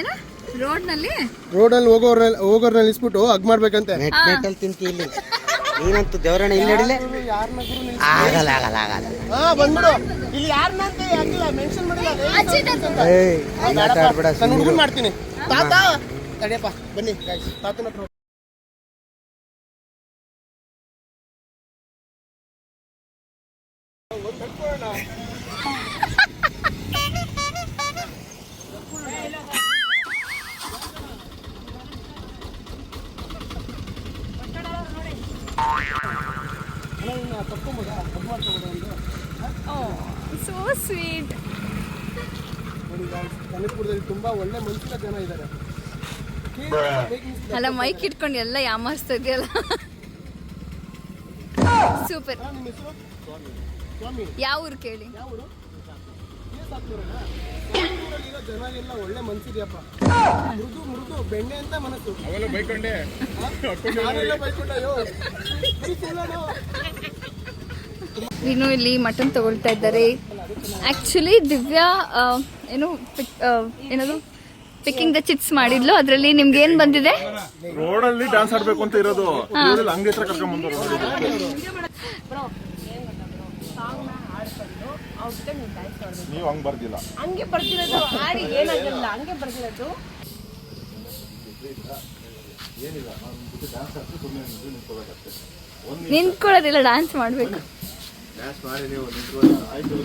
Speaker 5: ಏನು? ರೋಡ್ನಲ್ಲಿ?
Speaker 4: ರೋಡಲ್ಲಿ ಹೋಗೋರ್ನ ನಿಲ್ಲಿಸ್ಬಿಟ್ಟು ಹಗ್ ಮಾಡ್ಬೇಕಂತೆ.
Speaker 2: ನೆಟ್ ತಿಂತಿ ಇಲ್ಲಿ. ನೀನಂತೂ ದೇವರಣ್ಣ ಇಲ್ಲಿ ನಡಿಲೆ? ಆಗಲ್ಲ ಆಗಲ್ಲ ಆಗಲ್ಲ.
Speaker 4: ಹಾ ಬಂದ್ಬಿಡು. ಇಲ್ಲಿ ಯಾರನ್ನ ಅಂತ ಮೆನ್ಷನ್ ಮಾಡಿಲ್ಲ.
Speaker 2: ಏಯ್
Speaker 4: ಮಾಡ್ತೀನಿ. ತಾತ? ತಡಿಯಪ್ಪ ಬನ್ನಿ ತಾತನ
Speaker 5: ಸೋ ಸ್ವೀಟ್
Speaker 4: ಕನಕಪುರದಲ್ಲಿ ತುಂಬಾ ಒಳ್ಳೆ ಮನುಷ್ಯ ಜನ ಇದ್ದಾರೆ
Speaker 5: ಅಲ್ಲ ಮೈಕ್ ಇಟ್ಕೊಂಡು ಎಲ್ಲ ಯಾಮಾರಿಸ್ತಾ ಇದೆಯಲ್ಲ ಸೂಪರ್ ಯಾವ ಊರು ಕೇಳಿ?
Speaker 4: ಜನ ಎಲ್ಲ ಒಳ್ಳೆ ಮನ್ಸಿದ್ಯಪ್ಪ. ಮೃದು ಮೃದು ಬೆಣ್ಣೆ ಅಂತ ಮನಸ್ಸು. ಅವೆಲ್ಲ ಬೈಕೊಂಡೆ.
Speaker 5: ಇನ್ನು ಇಲ್ಲಿ ಮಟನ್ ತಗೊಳ್ತಾ ಇದ್ದಾರೆ. ಆಕ್ಚುಲಿ ದಿವ್ಯಾ ಏನು ಏನದು? ಪಿಕ್ಕಿಂಗ್ ದ ಚಿಪ್ಸ್ ಮಾಡಿದ್ಲು. ಅದರಲ್ಲಿ ನಿಮ್ಗೆ ಏನ್ ಬಂದಿದೆ?
Speaker 8: ರೋಡಲ್ಲಿ ಡ್ಯಾನ್ಸ್ ಆಡ್ಬೇಕು ಅಂತ ಇರೋದು. ಇವ್ರಲ್ಲಿ ನೀವು ಹಂಗೆ ಬರ್ದಿಲ್ಲ.
Speaker 6: ಹಂಗೆ ಬರ್ತಿರೋದು ಹಾಡಿ ಏನಾಗಲ್ಲ ಹಂಗೆ ಬರ್ತಿರೋದು
Speaker 5: ನಿಂತ್ಕೊಳ್ಳೋದಿಲ್ಲ ಡ್ಯಾನ್ಸ್ ಮಾಡ್ಬೇಕು.
Speaker 8: ಡ್ಯಾನ್ಸ್ ಮಾಡಿ ನೀವು ಆಯ್ತು.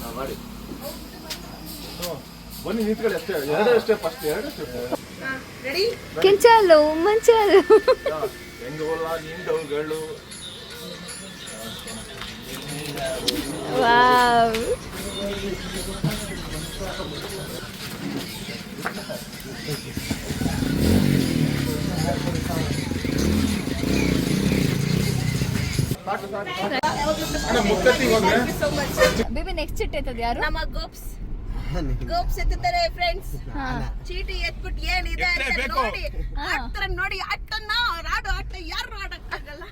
Speaker 8: ಹಾ, ಮಾಡಿ. ಬನ್ನಿ ನಿಂತ್ಕೊಳ್ಳಿ ಅಷ್ಟೇ. ಎರಡೇ ಸ್ಟೆಪ್ ಅಷ್ಟೇ ಎರಡೇ ಸ್ಟೆಪ್
Speaker 6: ರೆಡಿ
Speaker 5: ಕೆಂಚಾಲು ಮಂಚಾಲು.
Speaker 8: ಹೆಂಗೋಲ್ಲ
Speaker 5: ವಾವ್ ಬೇಬಿ ನೆಕ್ಸ್ಟ್ ಚಿಟ್ ಐತದ ಯಾರು?
Speaker 6: ನಮ್ಮ ಗೋಪ್ಸ್ ಗೋಪ್ಸ್ ಎತ್ತಿದ್ದಾರೆ ಫ್ರೆಂಡ್ಸ್ ಚೀಟಿ ಎತ್ಬಿಟ್ಟು ಏನಿದೆ ಅಂತ ನೋಡಿ ಹತ್ರ ನೋಡಿ ಆಟನ್ನ ಆಡೋ ಆಟ ಯಾರು ಆಡಕ್ಕಾಗಲ್ಲ.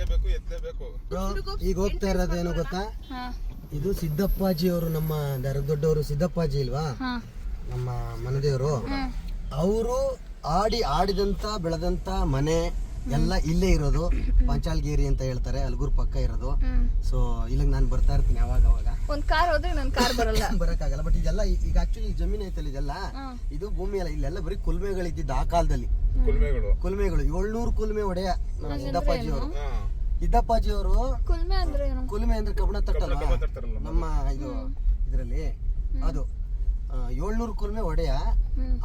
Speaker 8: ಬೇಕೇ ಬೇಕು ಎತ್ತಲೇಬೇಕು
Speaker 2: ಈಗ ಹೋಗ್ತಾ ಇರೋದೇನು ಗೊತ್ತಾ? ಇದು ಸಿದ್ದಪ್ಪಾಜಿ ಅವರು ನಮ್ಮ ದರ ದೊಡ್ಡವರು ಸಿದ್ದಪ್ಪಾಜಿ ಇಲ್ವಾ? ನಮ್ಮ ಮನದೇವರು. ಅವರು ಆಡಿ ಆಡಿದಂತ ಬೆಳೆದಂತ ಮನೆ ಎಲ್ಲ ಇಲ್ಲೇ ಇರೋದು. ಪಂಚಾಲ್ಗೇರಿ ಅಂತ ಹೇಳ್ತಾರೆ ಅಲ್ಗೂರ್ ಪಕ್ಕ ಇರೋದು. ಸೊ ಇಲ್ಲಿಗೆ ನಾನು ಬರ್ತಾ ಇರ್ತೀನಿ ಅವಾಗ ಅವಾಗ.
Speaker 5: ಒಂದ್ ಕಾರ್ ಹೋದ್ರೆ ನನ್ ಕಾರ್ ಬರಲ್ಲ. [LAUGHS]
Speaker 2: ಬರಕ್ಕಾಗಲ್ಲ ಬಟ್ ಇದೆಲ್ಲ ಈಗ ಆಕ್ಚುಲಿ ಜಮೀನ್ ಐತಲ್ಲ ಇದೆಲ್ಲ? ಇದು ಭೂಮಿ ಅಲ್ಲ ಇಲ್ಲೆಲ್ಲ ಬರೀ ಕುಲ್ಮೆಗಳು ಇದ್ದಿದ್ದು ಆ ಕಾಲದಲ್ಲಿ.
Speaker 8: ಕುಲ್ಮೆಗಳು.
Speaker 2: ಕುಲ್ಮೆಗಳು. ಏಳ್ನೂರು ಕುಲ್ಮೆ ಒಡೆಯ ನಮ್ಮ ಸಿದ್ದಪ್ಪಾಜಿ ಅವರು. ಸಿದ್ದಪ್ಪಾಜಿ ಅವರು
Speaker 5: ಕುಲ್ಮೆ ಅಂದ್ರೆ ಏನು?
Speaker 2: ಕುಲ್ಮೆ ಅಂದ್ರೆ ಕಬ್ಬಣ ತಟ್ಟಲ್ಲ? ನಮ್ಮ ಇದು ಇದರಲ್ಲಿ. ಅದು. ಏಳ್ನೂರು ಕುಲ್ಮೆ ಒಡೆಯ.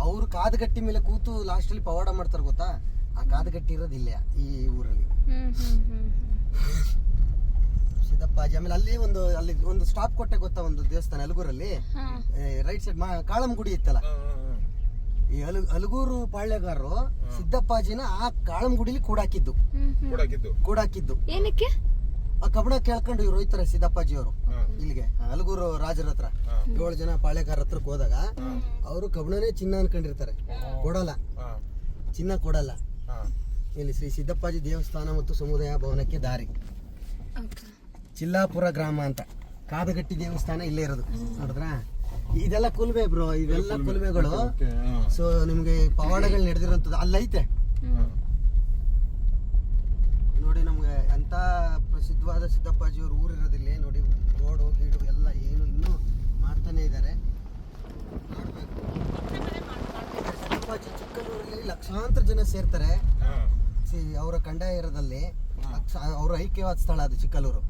Speaker 2: ಅವ್ರು ಕಾದಗಟ್ಟಿ ಮೇಲೆ ಕೂತು ಲಾಸ್ಟ್ ಅಲ್ಲಿ ಪವಾಡ ಮಾಡ್ತಾರೆ ಗೊತ್ತಾ? ಆ ಕಾದಗಟ್ಟಿ ಇರೋದಿಲ್ಲ ಇಲ್ಲೇ ಈ ಊರಲ್ಲಿ.
Speaker 5: ಹ್ಮ್ ಹ್ಮ್ ಹ್ಮ್
Speaker 2: ಸಿದ್ದಪ್ಪಾಜಿ ಆಮೇಲೆ ಅಲ್ಲಿ ಒಂದು ಅಲ್ಲಿ ಒಂದು ಸ್ಟಾಪ್ ಕೊಟ್ಟೆ ಗೊತ್ತಾ ಒಂದು ದೇವಸ್ಥಾನ
Speaker 5: ಎಲ್ಗೂರಲ್ಲಿ
Speaker 2: ರೈಟ್ ಸೈಡ್ ಕಾಳಂ ಗುಡಿ ಇತ್ತಲ್ಲ? ಈ ಅಲು ಅಲಗೂರು ಪಾಳ್ಯಗಾರರು ಸಿದ್ದಪ್ಪಾಜಿನ ಆ ಕಾಳಂಗುಡಿಲಿ ಕೂಡಾಕಿದ್ದು.
Speaker 8: ಕೂಡಾಕಿದ್ದು.
Speaker 2: ಕೂಡಾಕಿದ್ದು.
Speaker 5: ಏನಕ್ಕೆ?
Speaker 2: ಆ ಕಬಣ ಕೇಳ್ಕೊಂಡು ಇವ್ರು ಹೋಯ್ತಾರೆ ಸಿದ್ದಪ್ಪಾಜಿ ಅವರು ಇಲ್ಲಿಗೆ ಅಲಗೂರು ರಾಜರ ಹತ್ರ. ಏಳು ಜನ ಪಾಳ್ಯಗಾರ ಹತ್ರಕ್ಕೆ ಹೋದಾಗ ಅವರು ಕಬಣನೇ ಚಿನ್ನ ಅನ್ಕೊಂಡಿರ್ತಾರೆ. ಕೊಡಲ್ಲ. ಚಿನ್ನ ಕೊಡಲ್ಲ. ಇಲ್ಲಿ ಶ್ರೀ ಸಿದ್ದಪ್ಪಾಜಿ ದೇವಸ್ಥಾನ ಮತ್ತು ಸಮುದಾಯ ಭವನಕ್ಕೆ ದಾರಿ. ಚಿಲ್ಲಾಪುರ ಗ್ರಾಮ ಅಂತ. ಕಾದಗಟ್ಟಿ ದೇವಸ್ಥಾನ ಇಲ್ಲೇ ಇರೋದು. ನೋಡಿದ್ರಾ? ಇದೆಲ್ಲ ಕುಲ್ಬೆ ಬ್ರೋ ಇವೆಲ್ಲ ಕುಲ್ಬೆಗಳು ಸೊ ನಿಮ್ಗೆ ಪವಾಡಗಳು ನಡೆದಿರೋಂಥದ್ದು ಅಲ್ಲೈತೆ ನೋಡಿ ನಮ್ಗೆ ಅಂತ ಪ್ರಸಿದ್ಧವಾದ ಸಿದ್ದಪ್ಪಾಜಿ ಅವ್ರ ಊರಿರೋದಿಲ್ಲ ನೋಡಿ ರೋಡು ಗೀಡು ಎಲ್ಲ ಏನು ಇನ್ನೂ ಮಾಡ್ತಾನೆ ಇದ್ದಾರೆ. ಮಾಡ್ಬೇಕು ಸಿದ್ದಪ್ಪಾಜಿ ಚಿಕ್ಕಲ್ಲೂರಲ್ಲಿ ಲಕ್ಷಾಂತರ ಜನ ಸೇರ್ತಾರೆ. ಅವರ ಕಂಡ ಇರೋದಲ್ಲಿ ಲಕ್ಷ ಅವರ ಐಕ್ಯವಾದ ಸ್ಥಳ ಅದು ಚಿಕ್ಕಲೂರು.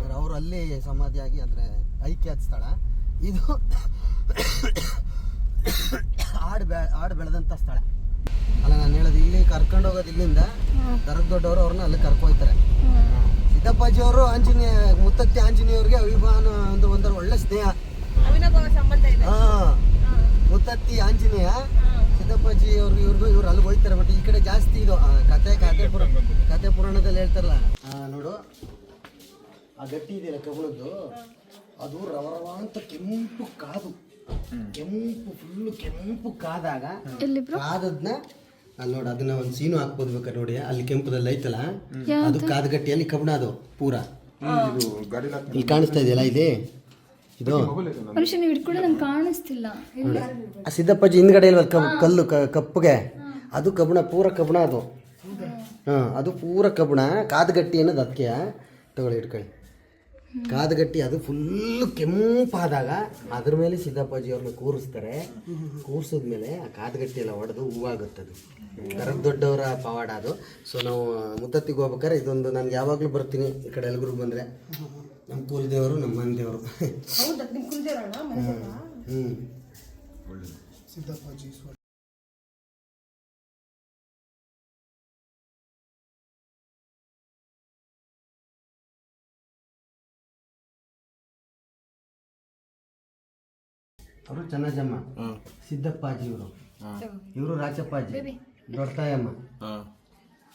Speaker 8: ಅವ್ರು
Speaker 2: ಅವರು ಅಲ್ಲಿ ಸಮಾಧಿಯಾಗಿ ಅಂದ್ರೆ ಐಕ್ಯವಾದ ಸ್ಥಳ. ಇದು ಆಡು ಬೆ ಆಡು ಬೆಳೆದಂಥ ಸ್ಥಳ. ಅಲ್ಲ ನಾನು ಹೇಳೋದು ಇಲ್ಲಿ ಕರ್ಕೊಂಡು ಹೋಗೋದು ಇಲ್ಲಿಂದ ದರಗ್ ದೊಡ್ಡವರು ಅವ್ರನ್ನ ಅಲ್ಲಿ ಕರ್ಕೊಯ್ತಾರೆ. ಸಿದ್ದಪ್ಪಾಜಿ ಅವರು ಆಂಜನೇಯ ಮುತ್ತತ್ತಿ ಆಂಜನೇಯವ್ರಿಗೆ ಅಭಿಮಾನ ಒಂದು ಒಂದರ ಒಳ್ಳೆ ಸ್ನೇಹ. ಹಾ. ಮುತ್ತತ್ತಿ ಆಂಜನೇಯ ಸಿದ್ದಪ್ಪಾಜಿ ಅವ್ರಿಗೆ ಇವ್ರಿಗೂ ಇವ್ರು ಅಲ್ಲಿ ಹೋಯ್ತಾರೆ ಬಟ್ ಈ ಕಡೆ ಜಾಸ್ತಿ ಇದು ಕತೆ ಕತೆ ಪುರ ಕತೆ ಪುರಾಣದಲ್ಲಿ ಹೇಳ್ತಾರಲ್ಲ. ನೋಡು ಆ ಗಟ್ಟಿ ಇದೆಯಲ್ಲ ಕಬ್ಬಣದ್ದು ಅದು ರವ ರವ ಅಂತ ಕೆಂಪು ಕಾದು. ಕೆಂಪು ಫುಲ್ಲು ಕೆಂಪು ಕಾದಾಗ ಕಾದದ್ನ ಅಲ್ಲಿ ನೋಡಿ ಅದನ್ನ ಒಂದು ಸೀನು ಹಾಕ್ಬೋದು ಬೇಕಾದ್ರೆ ನೋಡಿ ಅಲ್ಲಿ ಕೆಂಪುದಲ್ಲಿ ಐತಲ್ಲ? ಅದು ಕಾದಗಟ್ಟಿ ಅಲ್ಲಿ ಕಬಣ ಅದು ಪೂರ. ಇಲ್ಲಿ ಕಾಣಿಸ್ತಾ ಇದೆಯಲ್ಲ ಇದೆ? ಇದು?
Speaker 5: ಮನುಷ್ಯ ನೀವು ಹಿಡ್ಕೊಂಡು ನಂಗೆ ಕಾಣಿಸ್ತಿಲ್ಲ.
Speaker 2: ಆ ಸಿದ್ದಪ್ಪಾಜಿ ಹಿಂದ್ಗಡೆ ಇಲ್ವಲ್ಲ ಕಬ್ ಕಲ್ಲು ಕ- ಕಪ್ಪಗೆ ಅದು ಕಬ್ಬಣ ಪೂರ ಕಬ್ಬಣ ಅದು. ಹಾಂ ಅದು ಪೂರ ಕಬ್ಬಣ ಕಾದಗಟ್ಟಿ ಅನ್ನೋದು ಅದಕ್ಕೆ ತಗೊಳ್ಳಿ ಇಟ್ಕೊಳ್ಳಿ. ಕಾದಗಟ್ಟಿ ಅದು ಫುಲ್ಲು ಕೆಂಪಾದಾಗ ಅದ್ರ ಮೇಲೆ ಸಿದ್ದಪ್ಪಾಜಿ ಅವ್ರನ್ನ ಕೂರಿಸ್ತಾರೆ. ಕೂರಿಸಿದ್ಮೇಲೆ ಆ ಕಾದಗಟ್ಟಿ ಎಲ್ಲ ಹೊಡೆದು ಹೂವಾಗುತ್ತೆ ಅದು. ಕರಗ್ ದೊಡ್ಡವರ ಪವಾಡ ಅದು. ಸೊ ನಾವು ಮುತ್ತತ್ತಿಗೆ ಹೋಗ್ಬೇಕಾದ್ರೆ ಇದೊಂದು ನನ್ಗೆ ಯಾವಾಗಲೂ ಬರ್ತೀನಿ ಈ ಕಡೆ ಎಲ್ರಿಗೂ ಬಂದರೆ. ನಮ್ಮ ಕುಲದೇವರು ನಮ್ಮ ಮನೆ ದೇವರು ಹ್ಞೂ ಅವರು ಚನ್ನಜಮ್ಮ ಸಿದ್ದಪ್ಪಾಜಿ ಇವರು. ಇವರು ರಾಚಪ್ಪಾಜಿ ದೊಡ್ಡತಾಯಮ್ಮ.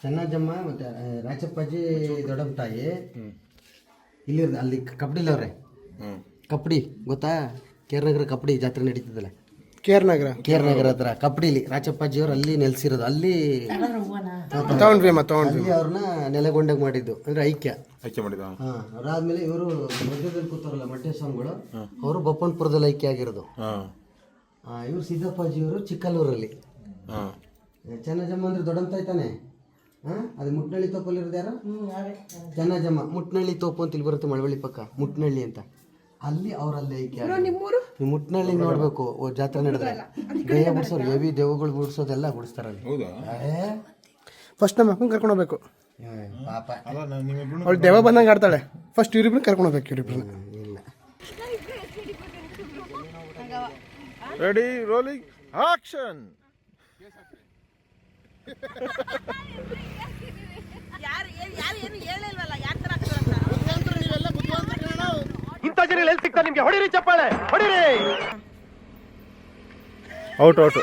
Speaker 2: ಚನ್ನಜಮ್ಮ ಮತ್ತೆ ರಾಚಪ್ಪಾಜಿ ದೊಡ್ಡಮ್ಮ ತಾಯಿ ಇಲ್ಲಿ ಅಲ್ಲಿ ಕಬಡ್ಡಿಲವ್ರೆ ಕಬಡ್ಡಿ ಗೊತ್ತಾ? ಕೇರ್ನಗರ ಕಬಡ್ಡಿ ಜಾತ್ರೆ ನಡೀತದಲ್ಲ
Speaker 4: ಕೇರ್ ನಗರ.
Speaker 2: ಕೇರ್ನಗರ ಹತ್ರ ಕಬಡ್ಡಿಲಿ ರಾಚಪ್ಪಾಜಿ ಅವ್ರು ಅಲ್ಲಿ ನೆಲೆಸಿರೋದು ಅಲ್ಲಿ
Speaker 4: ತಗೊಂಡ್ವಿ ಅಮ್ಮ ತಗೊಂಡ್ವಿ.
Speaker 2: ಅಲ್ಲಿ ಅವ್ರನ್ನ ನೆಲೆಗೊಂಡಾಗ ಮಾಡಿದ್ದು ಅಂದ್ರೆ ಐಕ್ಯ.
Speaker 8: ಆಯ್ಕೆ ಮಾಡಿದ
Speaker 2: ಹಾ. ಅದಾದ್ಮೇಲೆ ಇವರು ಮಧ್ಯದಲ್ಲಿ ಕೂತಾರಲ್ಲ ಮಟ್ಟೆ ಸ್ವಾಮಿಗಳು ಅವರು ಬಪ್ಪನ್ಪುರದಲ್ಲಿ ಐಕ್ಯ ಆಗಿರೋದು.
Speaker 8: ಹಾಂ.
Speaker 2: ಇವರು ಸಿದ್ದಪ್ಪಾಜಿಯವರು ಚಿಕ್ಕಲ್ಲೂರಲ್ಲಿ.
Speaker 8: ಹಾಂ.
Speaker 2: ಚೆನ್ನಜಮ್ಮ ಅಂದ್ರೆ ದೊಡ್ಡಂತ ಐತಾನೆ ಹಾ ಅದು ಮುಟ್ನಳ್ಳಿ ತೋಪಲ್ಲಿ ಇರೋದು ಯಾರು? ಚೆನ್ನಜಮ್ಮ ಮುಟ್ನಳ್ಳಿ ತೋಪು ಅಂತ ಇಲ್ಲಿ ಬರುತ್ತೆ ಮಳವಳ್ಳಿ ಪಕ್ಕ ಮುಟ್ನಳ್ಳಿ ಅಂತ. ಅಲ್ಲಿ ಅವರಲ್ಲಿ ಐಕ್ಯ ಆಗಿರೋದು. ಈ ಮುಟ್ನಳ್ಳಿ ನೋಡ್ಬೇಕು ಓ, ಜಾತ್ರೆ ನಡೆದ್ರೆ. ದೇಹ ಬಿಡ್ಸೋರು ಹೆವಿ ದೇವಗಳು ಬಿಡ್ಸೋದೆಲ್ಲ ಬಿಡಿಸ್ತಾರೆ ಅಲ್ಲಿ.
Speaker 8: ಹೌದಾ?
Speaker 2: ಏ,
Speaker 4: ಫಸ್ಟ್ ನಮ್ಮ ಅಕ್ಕನ ಕರ್ಕೊಂಡು ಹೋಗ್ಬೇಕು.
Speaker 2: ಏ, ಪಾಪ.
Speaker 8: ಅಲ್ಲ ನಾನು ನಿಮ್ಮಿಬ್ರು
Speaker 4: ಅವಳು ದೆವ್ವ ಬಂದಂಗೆ ಆಡ್ತಾಳೆ. ಫಸ್ಟ್ ಇವ್ರಿಬ್ರನ್ನ ಕರ್ಕೊಂಡು ಹೋಗ್ಬೇಕು ಇವ್ರಿಬ್ರನ್ನ.
Speaker 2: ಇಲ್ಲ.
Speaker 8: ರೆಡಿ ರೋಲಿಂಗ್ ಆಕ್ಷನ್
Speaker 6: ಯಾರು ಯಾರು ಏನು ಹೇಳಿಲ್ವಲ್ಲ ಯಾರ ತರ ಆಗ್ತಾರಂತ?
Speaker 7: ಇಂಥ ಜನ ಎಲ್ಲಿ ಸಿಗ್ತಾರೆ ನಿಮ್ಗೆ? ಹೊಡಿರಿ ಚಪ್ಪಾಳೆ ಹೊಡಿರಿ!
Speaker 8: Out out.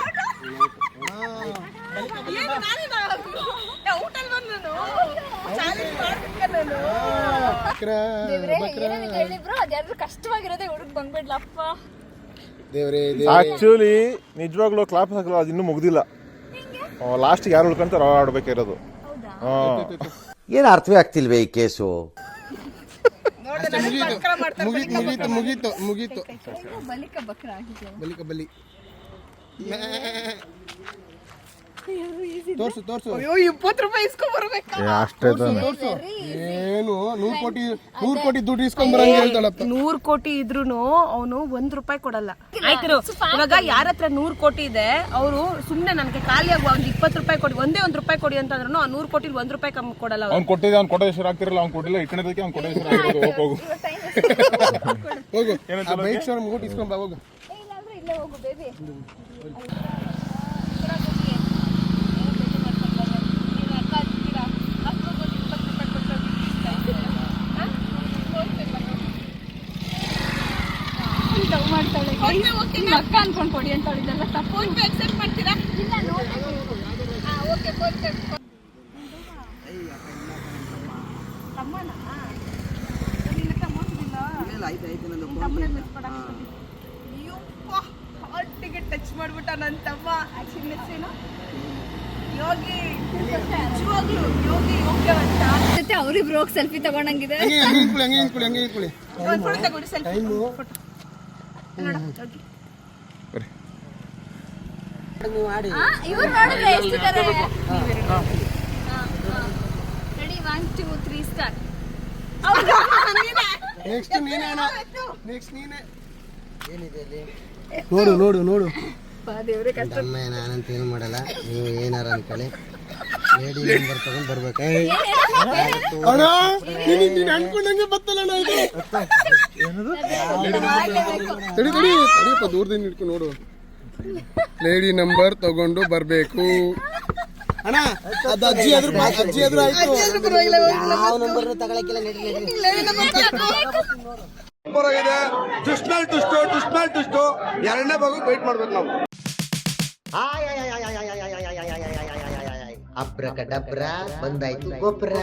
Speaker 5: ಕಷ್ಟವಾಗಿರೋದೇ ಹುಡುಗ ಬಂದ್ಬಿಡ್ಲಪ್ಪ
Speaker 4: ದೇವ್ರೇ
Speaker 8: ಆಕ್ಚುಲಿ ನಿಜವಾಗ್ಲೂ ಕ್ಲಾಪ್ ಹಾಕಲ್ಲ ಅದು ಇನ್ನೂ ಮುಗ್ದಿಲ್ಲ. ಲಾಸ್ಟಿಗೆ ಯಾರು ಉಳ್ಕೊಂತಾರೋ ಆಡ್ಬೇಕಿರೋದು.
Speaker 1: ಏನು ಅರ್ಥವೇ ಆಗ್ತಿಲ್ವೇ ಈ ಕೇಸು?
Speaker 4: ಮುಗೀತು. ಮುಗೀತು ಮುಗೀತು ಮುಗೀತು
Speaker 5: ಬಲಿಕ ಬಕ್ರ ಆಗಿದ್ಯಲ್ಲ
Speaker 4: ಬಲಿಕ ಬಲಿ. ತೋರ್ಸು ತೋರ್ಸು.
Speaker 6: ಅಯ್ಯೋ ಇಪ್ಪತ್ತು ರೂಪಾಯಿ ಇಸ್ಕೊಂಡ್ಬರ್ಬೇಕು
Speaker 8: ಅಷ್ಟೇ
Speaker 4: ತೋರ್ಸು ಏನು ನೂರು ಕೋಟಿ ನೂರು ಕೋಟಿ ದುಡ್ಡು ಇಸ್ಕೊಂಡ್ ಬರಂಗೆ ಹೇಳ್ತಾಳಪ್ಪ
Speaker 6: ನೂರ್ ಕೋಟಿ ಇದ್ರೂನು ಅವನು ಒಂದ್ ರೂಪಾಯಿ ಕೊಡಲ್ಲ. ಆಯ್ತು ಇವಾಗ ಯಾರ ಹತ್ರ ನೂರ್ ಕೋಟಿ ಇದೆ ಅವರು ಸುಮ್ನೆ ನನಗೆ ಖಾಲಿ ಆಗುವ ಒಂದ್ ಇಪ್ಪತ್ತು ರೂಪಾಯಿ ಕೊಡಿ ಒಂದೇ ಒಂದ್ ರೂಪಾಯಿ ಕೊಡಿ ಅಂತಂದ್ರು ಆ ನೂರ್ ಕೋಟಿ ಒಂದ್ ರೂಪಾಯಿ ಕಮ್ಮಿ ಕೊಡಲ್ಲ.
Speaker 8: ಅವ್ನು ಕೊಟ್ಟಿದ್ದೆ ಅವ್ನು ಕೊಟ್ಟೇಶ್ವರ ಆಗ್ತಿರಲ್ಲ ಅವ್ನು ಕೊಟ್ಟಿಲ್ಲ ಇಟ್ಕೊಂಡಿದ್ದಕ್ಕೆ ಅವ್ನು ಕೊಟ್ಟೇಶ್ವರ ಆಗ್ಬೋದು ಹೋಗು
Speaker 4: ಹೋಗು. ಬೈಕ್ ಶೋರೂಮ್ ಹೋಗಿ ಇಸ್ಕೊಂಡ್ ಬಾ ಹೋಗು.
Speaker 5: ಹೋಗು ಬೇಬಿ. ಅಕ್ಕ ಅನ್ಕೊಂಡು ಕೊಡಿ ಅಂತ ಹೇಳಿದ್ದೆಲ್ಲ ತಪ್ಪು.
Speaker 6: ಅಕ್ಸೆಪ್ಟ್ ಮಾಡ್ತೀರಾ?
Speaker 5: ಇಲ್ಲ ನೋಡಿ ಓಕೆ
Speaker 6: ತಮ್ಮನ? ನಿನ್ನ ತಮ್ಮ ಹಾರ್ಟಿಗೆ ಟಚ್ ಮಾಡ್ಬಿಟ್ಟ ನನ್ನ ತಮ್ಮ. ಆಕ್ಚುಲಿ ಹೆಸರೇನು ಯೋಗಿ. ನಿಜವಾಗ್ಲೂ ಯೋಗಿ ಯೋಗ್ಯವಂತ.
Speaker 5: ಜೊತೆ ಅವ್ರಿಬ್ರು ಹೋಗಿ ಸೆಲ್ಫಿ ತಗೊಂಡಂಗಿದೆ.
Speaker 4: ಹಂಗೆ ಹಂಗೆ ನಿಂತ್ಕೊಳ್ಳಿ ಹಂಗೆ ನಿಂತ್ಕೊಳ್ಳಿ ಹಂಗೆ ನಿಂತ್ಕೊಳ್ಳಿ
Speaker 6: ಒಂದು ಫೋಟೋ ತಗೊಳ್ಳಿ ಸೆಲ್ಫಿ
Speaker 4: ಟೈಮು
Speaker 5: ಇವ್ರು ನೋಡಿದ್ರೆ ಎಷ್ಟಿದ್ದಾರೆ ready one two three star
Speaker 4: next ನೀನೇ ನೆಕ್ಸ್ಟ್ ನೀನೇ. ನೋಡು ನೋಡು ನೋಡು.
Speaker 5: ದೇವ್ರೆ
Speaker 2: ಅಮ್ಮ ನಾನಂತ ಏನು ಮಾಡಲ್ಲ. ನೀವು ಏನಾರ ಅನ್ಕೊಳ್ಳಿ. ಲೇಡಿ ನಂಬರ್ ತಗೊಂಡ್ ಬರ್ಬೇಕು.
Speaker 4: ನೀನು ನೀನು ಅನ್ಕೊಂಡಂಗೆ ಬತ್ತಲ್ಲ ಏನದು ಇದು. ತಡಿ ತಡಿ ತಡಿಯಪ್ಪ ದೂರದಿಂದ ಹಿಡ್ಕೊಂಡು ನೋಡು. ಲೇಡಿ ನಂಬರ್ ತಗೊಂಡು ಬರಬೇಕು. ಅಣ್ಣ ಅದು ಅಜ್ಜಿ ಆದ್ರೂ ಅಜ್ಜಿ ಆದ್ರೂ ಆಯ್ತು.
Speaker 2: ಯಾವ ನಂಬರ್ ತಗೊಳಕ್ಕಿಲ್ಲ
Speaker 8: ಎರಡನೇ ಭಾಗ ವೆಯ್ಟ್ ಮಾಡ್ಬೇಕು ನಾವು.
Speaker 1: ಅಬ್ರಕ ಡಬ್ರ ಬಂದಾಯ್ತು ಗೊಬ್ಬರ